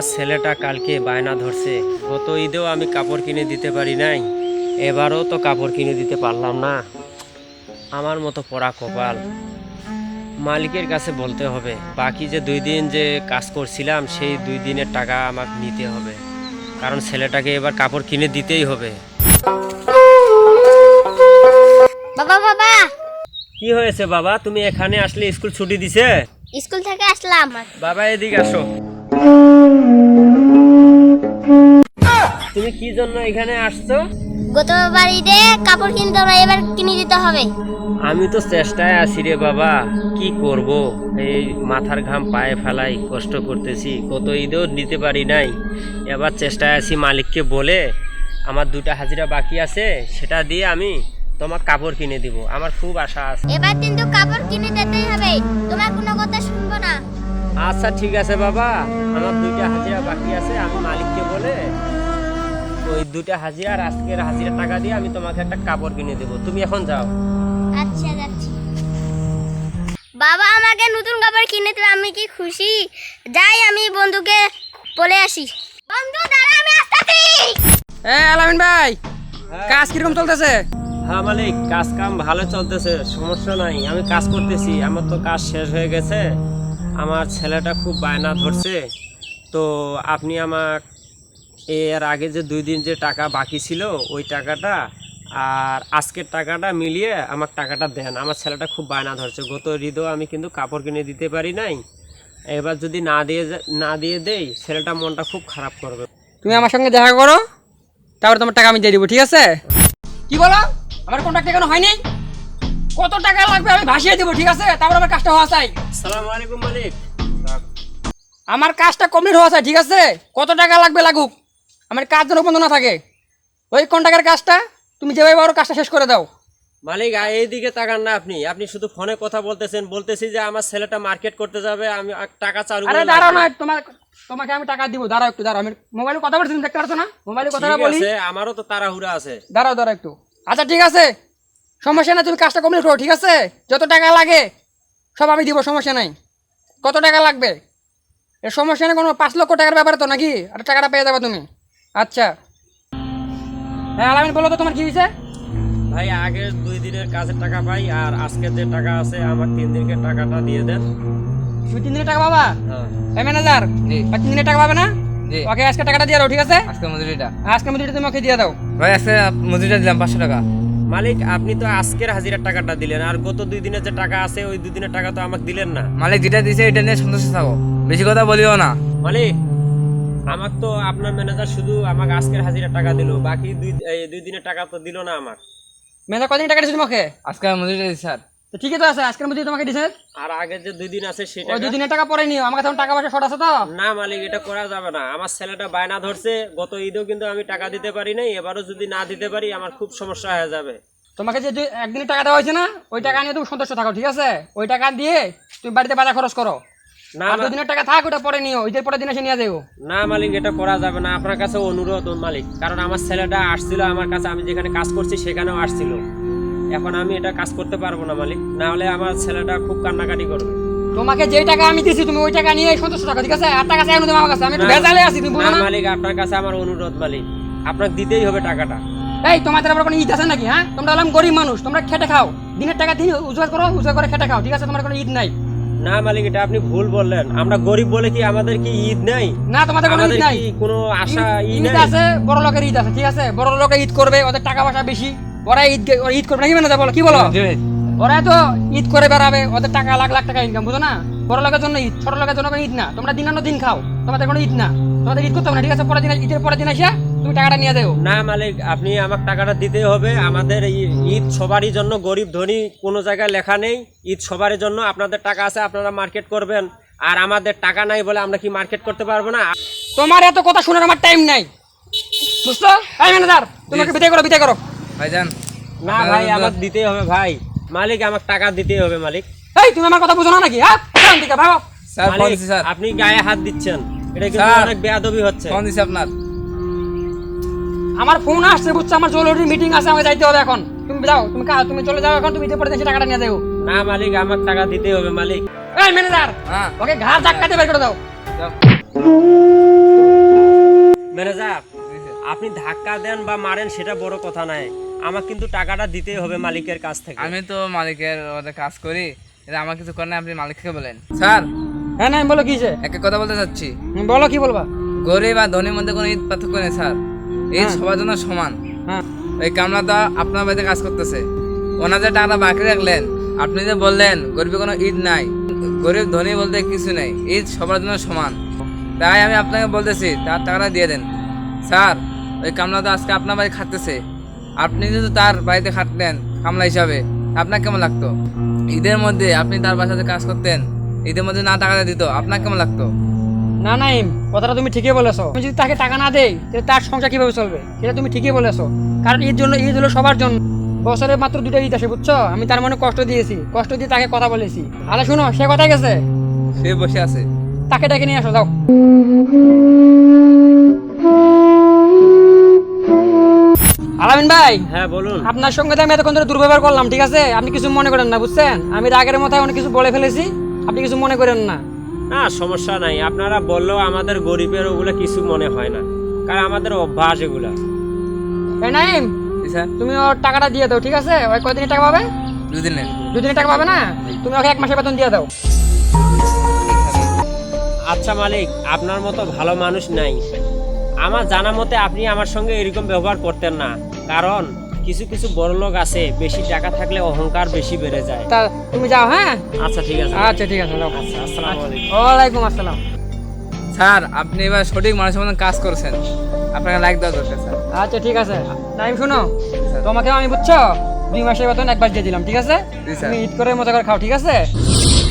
আমার ছেলেটা কালকে বায়না ধরছে। গত ঈদেও আমি কাপড় কিনে দিতে পারি নাই। এবারও তো কাপড় কিনে দিতে পারলাম না। আমার মতো পড়া কপাল। মালিকের কাছে বলতে হবে বাকি যে দুই দিন যে কাজ করছিলাম সেই দুই দিনের টাকা আমাকে নিতে হবে। কারণ ছেলেটাকে এবার কাপড় কিনে দিতেই হবে। বাবা বাবা! কি হয়েছে বাবা? তুমি এখানে আসলে স্কুল ছুটি দিছে? স্কুল থেকে আসলাম। বাবা এদিকে আসো। তুমি কি জন্য এখানে আসছো? গত বাড়িতে কাপড় কিনতে হবে এবার কিনে দিতে হবে। আমি তো চেষ্টায় আছি রে বাবা কি করব? এই মাথার ঘাম পায়ে ফেলাই কষ্ট করতেছি কত ঈদেও দিতে পারি নাই। এবার চেষ্টায় আছি মালিককে বলে আমার দুটা হাজিরা বাকি আছে সেটা দিয়ে আমি তোমার কাপড় কিনে দিব। আমার খুব আশা আছে। এবার কিন্তু কাপড় কিনে দিতেই হবে। তোমার আচ্ছা ঠিক আছে বাবা। আমার দুইটা হাজিরা বাকি আছে আমি মালিককে বলে ওই দুটা হাজিরা আর আজকের হাজিরা টাকা দিয়ে আমি তোমাকে একটা কাপড় কিনে দেবো। তুমি এখন যাও। আচ্ছা যাচ্ছি। বাবা আমাকে নতুন কাপড় কিনে দিলে আমি কি খুশি? যাই আমি বন্ধুকে বলে আসি। বন্ধু দাঁড়া আমি আসতেছি। এ আলামিন ভাই কাজ কীরকম চলতেছে? হ্যাঁ মালিক কাজ কাম ভালো চলতেছে সমস্যা নাই আমি কাজ করতেছি আমার তো কাজ শেষ হয়ে গেছে। আমার ছেলেটা খুব বায়না ধরছে। তো আপনি আমার এর আগে যে দুই দিন যে টাকা বাকি ছিল, ওই টাকাটা আর আজকের টাকাটা মিলিয়ে আমার টাকাটা দেন। আমার ছেলেটা খুব বায়না ধরছে। গত হৃদয় আমি কিন্তু কাপড় কিনে দিতে পারি নাই। এবার যদি না দিয়ে না দিয়ে দেই, ছেলেটা মনটা খুব খারাপ করবে। তুমি আমার সঙ্গে দেখা করো, তারপরে তোমার টাকা আমি দিয়ে দিব, ঠিক আছে? কি বলো? আমার কন্ট্যাক্ট এখনও হয়নি? কত টাকা লাগবে আমি ভাসিয়ে দিব ঠিক আছে? তারপর আমার কাজটা হওয়া চাই। সালাম আলাইকুম মালিক। আমার কাজটা কমপ্লিট হওয়া চাই ঠিক আছে? কত টাকা লাগবে লাগুক? আমার কাজ যেন বন্ধ না থাকে। ওই কন্ট্যাক্টের কাজটা তুমি যেভাবে পারো কাজটা শেষ করে দাও। মালিক এইদিকে তাকান না আপনি। আপনি শুধু ফোনে কথা বলতেছেন বলতেছি যে আমার ছেলেটা মার্কেট করতে যাবে আমি টাকা চালু আরে দাঁড়াও না তোমার তোমাকে আমি টাকা দিব দাঁড়াও একটু দাঁড়াও। আমি মোবাইলে কথা বলছি দেখতে পারছ না? মোবাইলে ঠিক বলি। আমারও তো তাড়াহুড়া আছে। দাঁড়াও দাঁড়াও একটু। আচ্ছা ঠিক আছে। সমস্যা নাই তুমি কাজটা কমপ্লিট করো ঠিক আছে? যত টাকা লাগে সব আমি দিব সমস্যা নাই। কত টাকা লাগবে? এর সমস্যা নেই কোনো পাঁচ লক্ষ টাকার ব্যাপারে তো নাকি? আর টাকাটা পেয়ে যাবে তুমি। আচ্ছা। হ্যাঁ আলামিন বলো তো তোমার কি হয়েছে? ভাই আগের দুই দিনের কাজের টাকা পাই আর আজকের যে টাকা আছে আমার তিন দিনের টাকাটা দিয়ে দেন। তুমি তিন দিনের টাকা পাবা? হ্যাঁ। ম্যানেজার জি। আর তিন দিনের টাকা পাবে না? ওকে আজকে টাকাটা দিয়ে দাও ঠিক আছে? আজকে মজুরিটা। আজকে মধ্যে তুমি ওকে দিয়ে দাও। ভাই আজকে মজুরিটা দিলাম পাঁচশো টাকা। মালিক আপনি তো আজকের হাজিরার টাকাটা দিলেন আর গত দুই দিনের যে টাকা আছে ওই দুই দিনের টাকা তো আমাকে দিলেন না। মালিক যেটা দিছে এটা নিয়ে সন্তুষ্ট থাকো। বেশি কথা বলিও না। মালিক আমার তো আপনার ম্যানেজার শুধু আমাকে আজকের হাজিরার টাকা দিল বাকি দুই দুই দিনের টাকা তো দিল না আমার। ম্যানেজার কদিন টাকা দিছে তোমাকে? আজকে মজুরি দিছে স্যার। তো ঠিকই তো আছে আজকের মধ্যে তোমাকে দিয়েছে আর আগের যে দুই দিন আছে সেটা ওই দুই দিনের টাকা পরে নিও আমার কাছে টাকা পয়সা শর্ট আছে তো। না মালিক এটা করা যাবে না। আমার ছেলেটা বায়না ধরছে গত ঈদেও কিন্তু আমি টাকা দিতে পারি নাই এবারও যদি না দিতে পারি আমার খুব সমস্যা হয়ে যাবে। তোমাকে যে একদিনের টাকা দেওয়া হয়েছে না ওই টাকা নিয়ে তুমি সন্তুষ্ট থাকো ঠিক আছে? ওই টাকা দিয়ে তুমি বাড়িতে বাজার খরচ করো। না দুই দিনের টাকা থাক ওটা পরে নিও ঈদের পরে দিন এসে নিয়ে যাও। না মালিক এটা করা যাবে না। আপনার কাছে অনুরোধ মালিক। কারণ আমার ছেলেটা আসছিল আমার কাছে আমি যেখানে কাজ করছি সেখানেও আসছিল। এখন আমি এটা কাজ করতে পারব না মালিক। না হলে আমার ছেলেটা খুব কান্নাকাটি করবে। তোমাকে যে টাকা আমি দিছি তুমি ওই টাকা নিয়ে সন্তুষ্ট থাকো ঠিক আছে? আর টাকা চাই না তুমি আমার কাছে আমি একটু ভেজালে আছি তুমি না না। মালিক আপনার কাছে আমার অনুরোধ মালিক। আপনাকে দিতেই হবে টাকাটা। এই তোমাদের আবার কোনো ঈদ আছে নাকি হ্যাঁ? তোমরা হলাম গরিব মানুষ তোমরা খেটে খাও। দিনের টাকা দিন উজগার করো উজগার করে খেটে খাও ঠিক আছে? তোমার কোনো ঈদ নাই। না মালিক এটা আপনি ভুল বললেন। আমরা গরিব বলে কি আমাদের কি ঈদ নাই? না তোমাদের কোনো ঈদ নাই। কোনো আশা ঈদ আছে বড় লোকের ঈদ আছে ঠিক আছে? বড় লোকের ঈদ করবে ওদের টাকা পয়সা বেশি। ওরা ঈদ ওরা ঈদ করবে নাকি মানে বলো? কি বলো? ওরা তো ঈদ করে বেড়াবে ওদের টাকা লাখ লাখ টাকা ইনকাম বুঝো না? বড় লোকের জন্য ঈদ ছোট লোকের জন্য ঈদ না। তোমরা দিনানো দিন খাও তোমাদের কোনো ঈদ না। তোমাদের ঈদ করতে হবে না ঠিক আছে? পরের দিন ঈদের পরের দিন এসে তুমি টাকাটা নিয়ে দেও না মালিক আপনি আমার টাকাটা দিতে হবে। আমাদের ঈদ সবারই জন্য গরিব ধনী কোনো জায়গায় লেখা নেই। ঈদ সবারই জন্য আপনাদের টাকা আছে আপনারা মার্কেট করবেন। আর আমাদের টাকা নাই বলে আমরা কি মার্কেট করতে পারব না? তোমার এত কথা শোনার আমার টাইম নাই। বুঝছ? এই ম্যানেজার তোমাকে বিদায় করো বিদায় করো। ভাইজান না ভাই আমার দিতেই হবে ভাই। মালিক আমার টাকা দিতেই হবে মালিক। এই তুমি আমার কথা বুঝো না নাকি হ্যাঁ? থেকে ভাগো। Sir phone sir. আপনি গায়ে হাত দিচ্ছেন। এটা কিন্তু অনেক বেয়াদবি হচ্ছে। আপনার। আমার ফোন আসছে বুঝছ? আমার জরুরি মিটিং আছে আমাকে যাইতে হবে এখন। তুমি যাও তুমি কা- তুমি চলে যাও এখন তুমি টাকাটা নিয়ে দেও না মালিক আমার টাকা দিতেই হবে মালিক। এই ম্যানেজার! হ্যাঁ। ওকে ঘাড় ধাক্কাতে বের করে দাও। ম্যানেজার আপনি ধাক্কা দেন বা মারেন সেটা বড় কথা নয়। আমার কিন্তু টাকাটা দিতেই হবে মালিকের কাছ থেকে। আমি তো মালিকের ওদের কাজ করি এটা আমার কিছু করেন আপনি মালিককে বলেন। স্যার! হ্যাঁ নাই বলো কি যে? একটা কথা বলতে চাচ্ছি। বলো কি বলবা? গরিব আর ধনীর মধ্যে কোনো ঈদ পার্থক্য নেই স্যার। এই হ্যাঁ। সবার জন্য সমান। হ্যাঁ। ওই কামলাদা আপনার বাড়িতে কাজ করতেছে। ওনার যে টাকাটা বাকি রাখলেন আপনি যে বললেন গরিবে কোনো ঈদ নাই। গরিব ধনী বলতে কিছু নেই ঈদ সবার জন্য সমান। তাই আমি আপনাকে বলতেছি তার টাকাটা দিয়ে দেন। স্যার ওই কামলাদা আজকে আপনার বাড়ি খাটতেছে। আপনি যদি তার বাড়িতে খাটলেন কামলা হিসাবে আপনার কেমন লাগতো? ঈদের মধ্যে আপনি তার বাসাতে কাজ করতেন ঈদের মধ্যে না টাকাটা দিত আপনার কেমন লাগতো? না নাইম কথাটা তুমি ঠিকই বলেছ। আমি যদি তাকে টাকা না দেই তাহলে তার সংসার কীভাবে চলবে? এটা তুমি ঠিকই বলেছ। কারণ ঈদ জন্য ঈদ হলো সবার জন্য। বছরে মাত্র দুটো ঈদ আসে বুঝছ? আমি তার মনে কষ্ট দিয়েছি কষ্ট দিয়ে তাকে কথা বলেছি। আরে শুনো সে কথা গেছে? সে বসে আছে। তাকে ডেকে নিয়ে আসো যাও। আলামিন ভাই হ্যাঁ বলুন। আপনার সঙ্গে তো আমি এতক্ষণ ধরে দুর্ব্যবহার করলাম ঠিক আছে? আপনি কিছু মনে করেন না বুঝছেন? আমি রাগের মাথায় অনেক কিছু বলে ফেলেছি আপনি কিছু মনে করেন না। না সমস্যা নাই। আপনারা বললেও আমাদের গরিবের ওগুলো কিছু মনে হয় না কারণ আমাদের অভ্যাস এগুলা। এই নাইম জি স্যার। তুমি ওর টাকাটা দিয়ে দাও ঠিক আছে? ওই কয়দিনের টাকা পাবে? দুদিনের। দুদিনের টাকা পাবে না? তুমি ওকে এক মাসের বেতন দিয়ে দাও। আচ্ছা মালিক আপনার মতো ভালো মানুষ নাই। আমার জানা মতে আপনি আমার সঙ্গে এরকম ব্যবহার করতেন না। কারণ কিছু কিছু বড় লোক আছে বেশি টাকা থাকলে অহংকার বেশি বেড়ে যায়। তা তুমি যাও হ্যাঁ? আচ্ছা ঠিক আছে। আচ্ছা ঠিক আছে যাও। আচ্ছা আসসালামু আলাইকুম। ওয়ালাইকুম আসসালাম। স্যার আপনি এবার সঠিক মানুষের মতন কাজ করছেন। আপনাকে লাইক দেওয়া দরকার স্যার। আচ্ছা ঠিক আছে। টাইম শুনো। তোমাকে আমি বুঝছ? দুই মাসের বেতন একবার দিয়ে দিলাম ঠিক আছে? তুমি ঈদ করে মজা করে খাও ঠিক আছে?